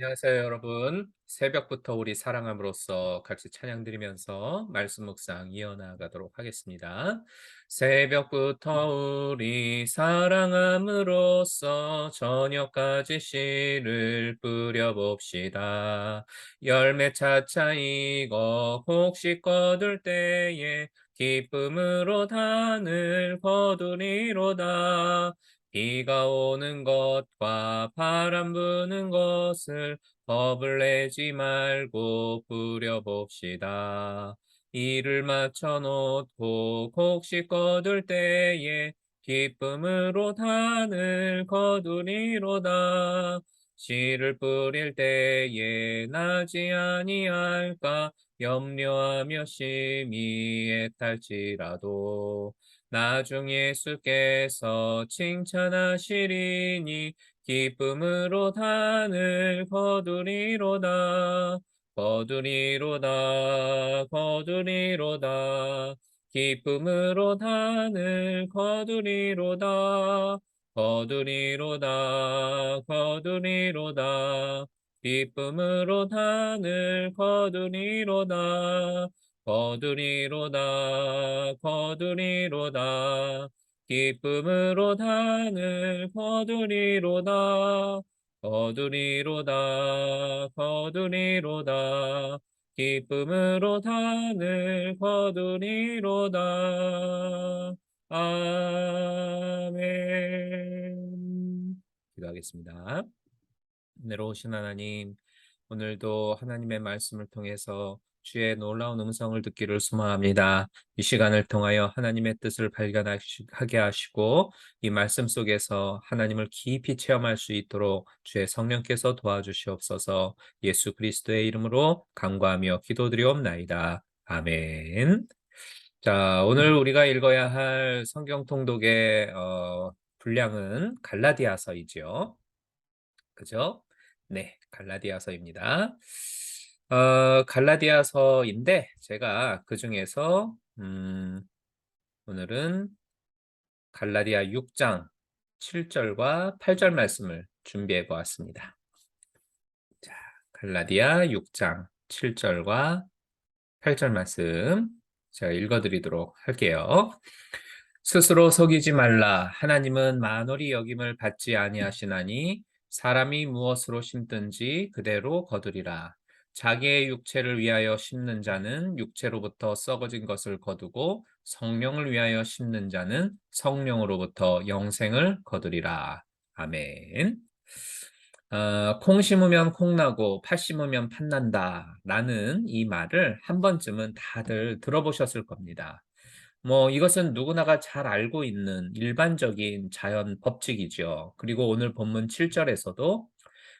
안녕하세요, 여러분. 새벽부터 우리 사랑함으로써 같이 찬양 드리면서 말씀 묵상 이어나가도록 하겠습니다. 새벽부터 우리 사랑함으로써 저녁까지 씨를 뿌려봅시다. 열매 차차 익어 혹시 거둘 때에 기쁨으로 단을 거두리로다. 비가 오는 것과 바람 부는 것을 겁을 내지 말고 부려봅시다. 이를 맞춰 놓고 곡식 거둘 때에 기쁨으로 단을 거두리로다. 씨를 뿌릴 때에 나지 아니할까 염려하며 심히 애탈지라도 나중 예수께서 칭찬하시리니 기쁨으로 단을 거두리로다. 거두리로다. 거두리로다. 기쁨으로 단을 거두리로다. 거두리로다. 거두리로다. 기쁨으로 단을 거두리로다. 거두리로다. 거두리로다. 기쁨으로 단을 거두리로다. 거두리로다. 거두리로다. 기쁨으로 단을 거두리로다. 아멘. 기도하겠습니다. 내려오신 하나님 오늘도 하나님의 말씀을 통해서 주의 놀라운 음성을 듣기를 소망합니다. 이 시간을 통하여 하나님의 뜻을 발견하게 하시고 이 말씀 속에서 하나님을 깊이 체험할 수 있도록 주의 성령께서 도와주시옵소서 예수 그리스도의 이름으로 간구하며 기도드리옵나이다. 아멘. 자, 오늘 우리가 읽어야 할 성경 통독의 어, 분량은 갈라디아서이지요. 그죠? 네, 갈라디아서입니다. 어, 갈라디아서인데 제가 그 중에서 음, 오늘은 갈라디아 6장 7절과 8절 말씀을 준비해 보았습니다. 자, 갈라디아 6장 7절과 8절 말씀 제가 읽어 드리도록 할게요. 스스로 속이지 말라 하나님은 만월이 여김을 받지 아니하시나니 사람이 무엇으로 심든지 그대로 거두리라 자기의 육체를 위하여 심는 자는 육체로부터 썩어진 것을 거두고 성령을 위하여 심는 자는 성령으로부터 영생을 거두리라. 아멘. 어, 콩 심으면 콩 나고 팥 심으면 팥 난다 라는 이 말을 한 번쯤은 다들 들어보셨을 겁니다. 뭐 이것은 누구나가 잘 알고 있는 일반적인 자연 법칙이죠. 그리고 오늘 본문 7절에서도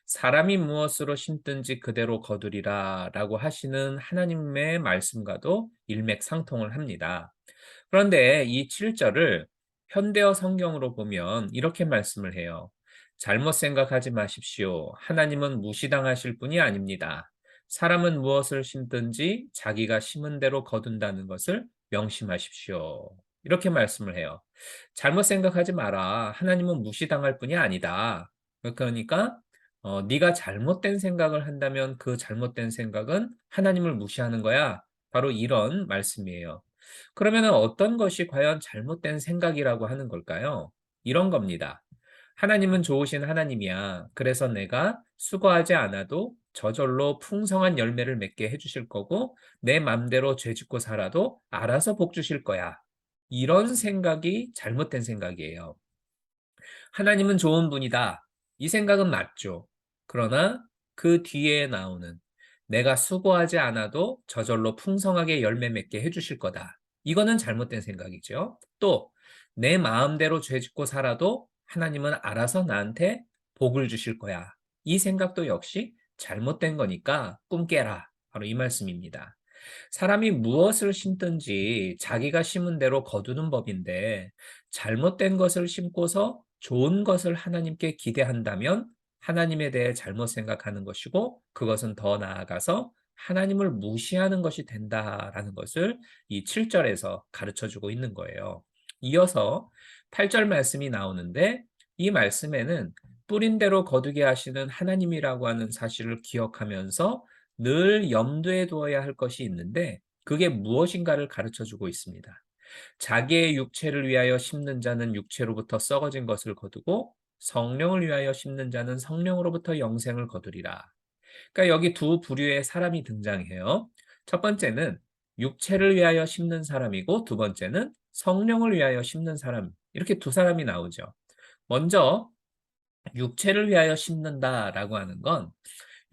사람이 무엇으로 심든지 그대로 거두리라 라고 하시는 하나님의 말씀과도 일맥상통을 합니다. 그런데 이 7절을 현대어 성경으로 보면 이렇게 말씀을 해요. 잘못 생각하지 마십시오. 하나님은 무시당하실 분이 아닙니다. 사람은 무엇을 심든지 자기가 심은 대로 거둔다는 것을 명심하십시오. 이렇게 말씀을 해요. 잘못 생각하지 마라. 하나님은 무시당할 분이 아니다. 그러니까 어, 네가 잘못된 생각을 한다면 그 잘못된 생각은 하나님을 무시하는 거야. 바로 이런 말씀이에요. 그러면 어떤 것이 과연 잘못된 생각이라고 하는 걸까요? 이런 겁니다. 하나님은 좋으신 하나님이야. 그래서 내가 수고하지 않아도 저절로 풍성한 열매를 맺게 해주실 거고 내 맘대로 죄 짓고 살아도 알아서 복 주실 거야. 이런 생각이 잘못된 생각이에요. 하나님은 좋은 분이다. 이 생각은 맞죠. 그러나 그 뒤에 나오는 내가 수고하지 않아도 저절로 풍성하게 열매 맺게 해주실 거다. 이거는 잘못된 생각이죠. 또 내 마음대로 죄 짓고 살아도 하나님은 알아서 나한테 복을 주실 거야. 이 생각도 역시 잘못된 거니까 꿈 깨라. 바로 이 말씀입니다. 사람이 무엇을 심든지 자기가 심은 대로 거두는 법인데 잘못된 것을 심고서 좋은 것을 하나님께 기대한다면 하나님에 대해 잘못 생각하는 것이고 그것은 더 나아가서 하나님을 무시하는 것이 된다라는 것을 이 7절에서 가르쳐 주고 있는 거예요. 이어서 8절 말씀이 나오는데 이 말씀에는 뿌린 대로 거두게 하시는 하나님이라고 하는 사실을 기억하면서 늘 염두에 두어야 할 것이 있는데 그게 무엇인가를 가르쳐 주고 있습니다. 자기의 육체를 위하여 심는 자는 육체로부터 썩어진 것을 거두고 성령을 위하여 심는 자는 성령으로부터 영생을 거두리라. 그러니까 여기 두 부류의 사람이 등장해요. 첫 번째는 육체를 위하여 심는 사람이고 두 번째는 성령을 위하여 심는 사람. 이렇게 두 사람이 나오죠. 먼저 육체를 위하여 심는다라고 하는 건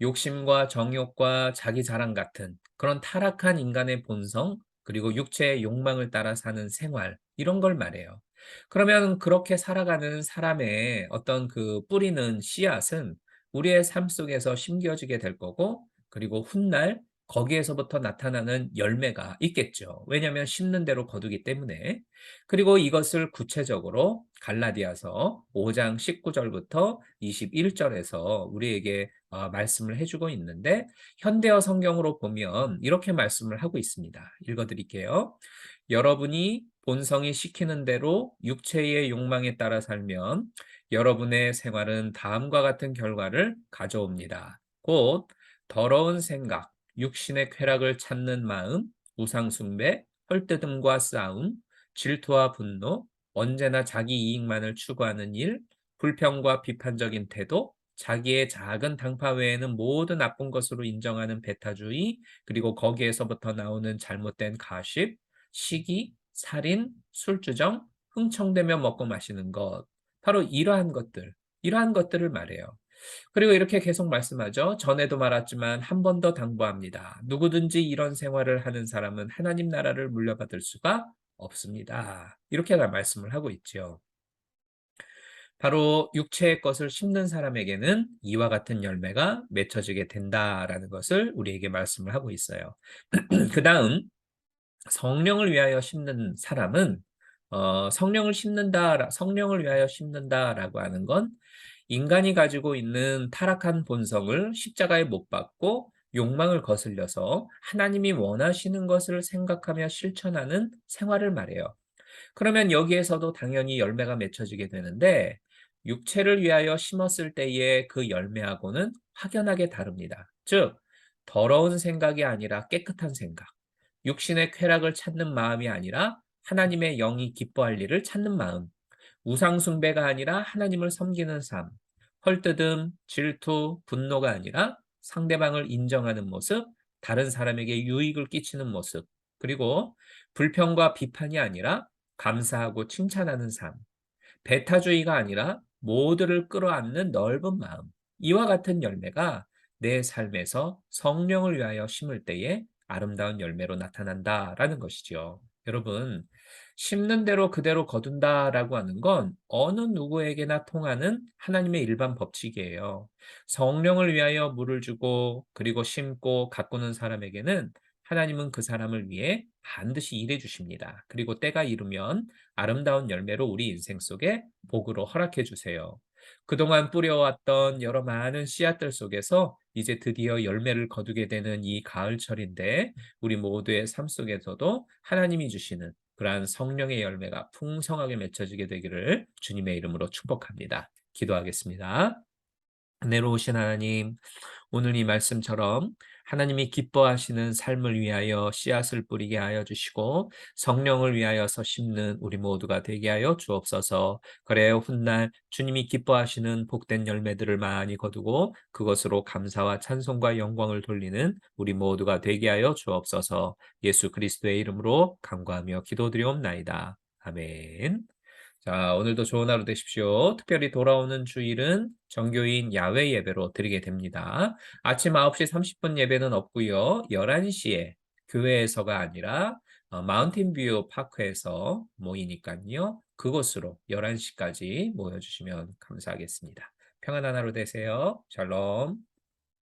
욕심과 정욕과 자기 자랑 같은 그런 타락한 인간의 본성 그리고 육체의 욕망을 따라 사는 생활 이런 걸 말해요. 그러면 그렇게 살아가는 사람의 어떤 그 뿌리는 씨앗은 우리의 삶 속에서 심겨지게 될 거고 그리고 훗날 거기에서부터 나타나는 열매가 있겠죠. 왜냐하면 심는 대로 거두기 때문에. 그리고 이것을 구체적으로 갈라디아서 5장 19절부터 21절에서 우리에게 어, 말씀을 해주고 있는데 현대어 성경으로 보면 이렇게 말씀을 하고 있습니다. 읽어드릴게요. 여러분이 본성이 시키는 대로 육체의 욕망에 따라 살면 여러분의 생활은 다음과 같은 결과를 가져옵니다. 곧 더러운 생각, 육신의 쾌락을 찾는 마음, 우상숭배, 헐뜯음과 싸움, 질투와 분노, 언제나 자기 이익만을 추구하는 일, 불평과 비판적인 태도, 자기의 작은 당파 외에는 모든 나쁜 것으로 인정하는 배타주의, 그리고 거기에서부터 나오는 잘못된 가십, 시기, 살인, 술주정, 흥청대며 먹고 마시는 것. 바로 이러한 것들, 이러한 것들을 말해요. 그리고 이렇게 계속 말씀하죠. 전에도 말했지만 한 번 더 당부합니다. 누구든지 이런 생활을 하는 사람은 하나님 나라를 물려받을 수가 없습니다. 이렇게 말씀을 하고 있죠. 바로 육체의 것을 심는 사람에게는 이와 같은 열매가 맺혀지게 된다라는 것을 우리에게 말씀을 하고 있어요. 그 다음 성령을 위하여 심는 사람은 어, 성령을 심는다, 성령을 위하여 심는다라고 하는 건 인간이 가지고 있는 타락한 본성을 십자가에 못 박고 욕망을 거슬려서 하나님이 원하시는 것을 생각하며 실천하는 생활을 말해요. 그러면 여기에서도 당연히 열매가 맺혀지게 되는데 육체를 위하여 심었을 때의 그 열매하고는 확연하게 다릅니다. 즉, 더러운 생각이 아니라 깨끗한 생각, 육신의 쾌락을 찾는 마음이 아니라 하나님의 영이 기뻐할 일을 찾는 마음, 우상 숭배가 아니라 하나님을 섬기는 삶, 헐뜯음, 질투, 분노가 아니라 상대방을 인정하는 모습, 다른 사람에게 유익을 끼치는 모습, 그리고 불평과 비판이 아니라 감사하고 칭찬하는 삶, 배타주의가 아니라 모두를 끌어안는 넓은 마음, 이와 같은 열매가 내 삶에서 성령을 위하여 심을 때에 아름다운 열매로 나타난다라는 것이죠. 여러분, 심는 대로 그대로 거둔다라고 하는 건 어느 누구에게나 통하는 하나님의 일반 법칙이에요. 성령을 위하여 물을 주고 그리고 심고 가꾸는 사람에게는 하나님은 그 사람을 위해 반드시 일해 주십니다. 그리고 때가 이르면 아름다운 열매로 우리 인생 속에 복으로 허락해 주세요. 그동안 뿌려왔던 여러 많은 씨앗들 속에서 이제 드디어 열매를 거두게 되는 이 가을철인데 우리 모두의 삶 속에서도 하나님이 주시는 그러한 성령의 열매가 풍성하게 맺혀지게 되기를 주님의 이름으로 축복합니다. 기도하겠습니다. 내로우신 하나님, 오늘 이 말씀처럼 하나님이 기뻐하시는 삶을 위하여 씨앗을 뿌리게 하여 주시고 성령을 위하여서 심는 우리 모두가 되게 하여 주옵소서. 그래요 훗날 주님이 기뻐하시는 복된 열매들을 많이 거두고 그것으로 감사와 찬송과 영광을 돌리는 우리 모두가 되게 하여 주옵소서. 예수 그리스도의 이름으로 간구하며 기도드리옵나이다. 아멘. 자, 오늘도 좋은 하루 되십시오. 특별히 돌아오는 주일은 정교인 야외 예배로 드리게 됩니다. 아침 9시 30분 예배는 없고요. 11시에 교회에서가 아니라 어, 마운틴뷰 파크에서 모이니까요. 그곳으로 11시까지 모여주시면 감사하겠습니다. 평안한 하루 되세요. 샬롬.